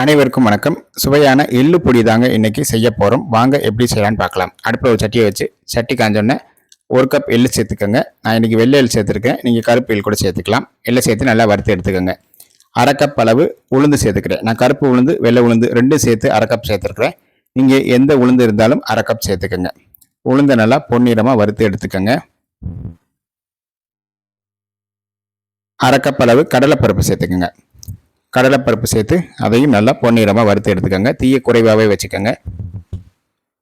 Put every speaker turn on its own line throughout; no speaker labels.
அனைவருக்கும் வணக்கம். சுவையான எள்ளு பொடி தாங்க இன்றைக்கி செய்ய போகிறோம் வாங்க எப்படி செய்யலாம்னு பார்க்கலாம். அடுப்பில் ஒரு சட்டியை வச்சு சட்டி காஞ்சோடனே ஒரு கப் எள்ளு சேர்த்துக்கோங்க. நான் இன்னைக்கு வெள்ளை எள்ளு சேர்த்துருக்கேன். நீங்கள் கருப்பு எள்ளு கூட சேர்த்துக்கலாம். எள்ளை சேர்த்து நல்லா வறுத்து எடுத்துக்கோங்க. அரை கப் அளவு உளுந்து சேர்த்துக்கிறேன். நான் கருப்பு உளுந்து வெள்ளை உளுந்து ரெண்டும் சேர்த்து அரை கப் சேர்த்துருக்குறேன். நீங்கள் எந்த உளுந்து இருந்தாலும் அரை கப் சேர்த்துக்கோங்க. உளுந்தை நல்லா பொன்னிறமாக வறுத்து எடுத்துக்கோங்க. அரை கப் அளவு கடலைப்பருப்பு சேர்த்துக்கோங்க. கடலைப்பருப்பு சேர்த்து அதையும் நல்லா பொன்னிறமாக வறுத்து எடுத்துக்கோங்க. தீய குறைவாகவே வச்சுக்கோங்க.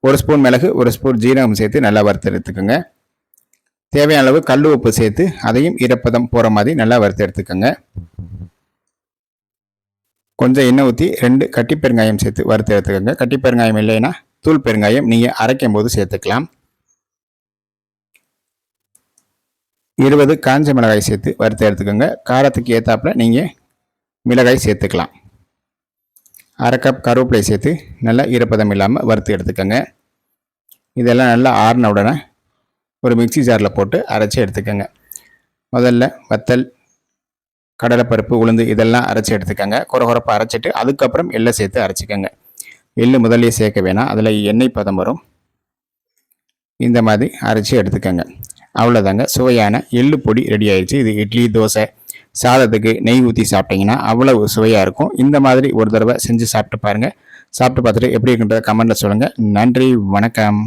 ஒரு ஸ்பூன் மிளகு ஒரு ஸ்பூன் ஜீரகம் சேர்த்து நல்லா வறுத்து எடுத்துக்கோங்க. தேவையான அளவு கல் உப்பு சேர்த்து அதையும் ஈரப்பதம் போகிற மாதிரி நல்லா வறுத்து எடுத்துக்கோங்க. கொஞ்சம் எண்ணெய் ஊற்றி ரெண்டு கட்டி பெருங்காயம் சேர்த்து வறுத்து எடுத்துக்கோங்க. கட்டி பெருங்காயம் இல்லைன்னா தூள் பெருங்காயம் நீங்கள் அரைக்கும் போது சேர்த்துக்கலாம். இருபது காஞ்ச மிளகாய் சேர்த்து வறுத்து எடுத்துக்கோங்க. காரத்துக்கு ஏற்றாப்புல நீங்கள் மிளகாய் சேர்த்துக்கலாம். அரை கப் கருவேப்பிலை சேர்த்து நல்லா ஈரப்பதம் இல்லாமல் வறுத்து எடுத்துக்கோங்க. இதெல்லாம் நல்லா ஆறின உடனே ஒரு மிக்சி ஜாரில் போட்டு அரைச்சி எடுத்துக்கோங்க. முதல்ல வத்தல் கடலைப்பருப்பு உளுந்து இதெல்லாம் அரைச்சி எடுத்துக்கோங்க. குறகுறப்பாக அரைச்சிட்டு அதுக்கப்புறம் எள்ளை சேர்த்து அரைச்சிக்கோங்க. எள்ளு முதல்லையே சேர்க்க வேணாம். அதில் எண்ணெய் பதம் வரும். இந்த மாதிரி அரைச்சி எடுத்துக்கோங்க. அவ்வளோதாங்க சுவையான எள்ளு பொடி ரெடி ஆயிடுச்சு இது இட்லி தோசை சாதத்துக்கு நெய் ஊற்றி சாப்பிட்டீங்கன்னா அவ்வளவு சுவையாக இருக்கும். இந்த மாதிரி ஒரு தடவை செஞ்சு சாப்பிட்டு பாருங்கள் சாப்பிட்டு பார்த்துட்டு எப்படி இருக்குன்றதை கமெண்ட்டில் சொல்லுங்கள் நன்றி வணக்கம்.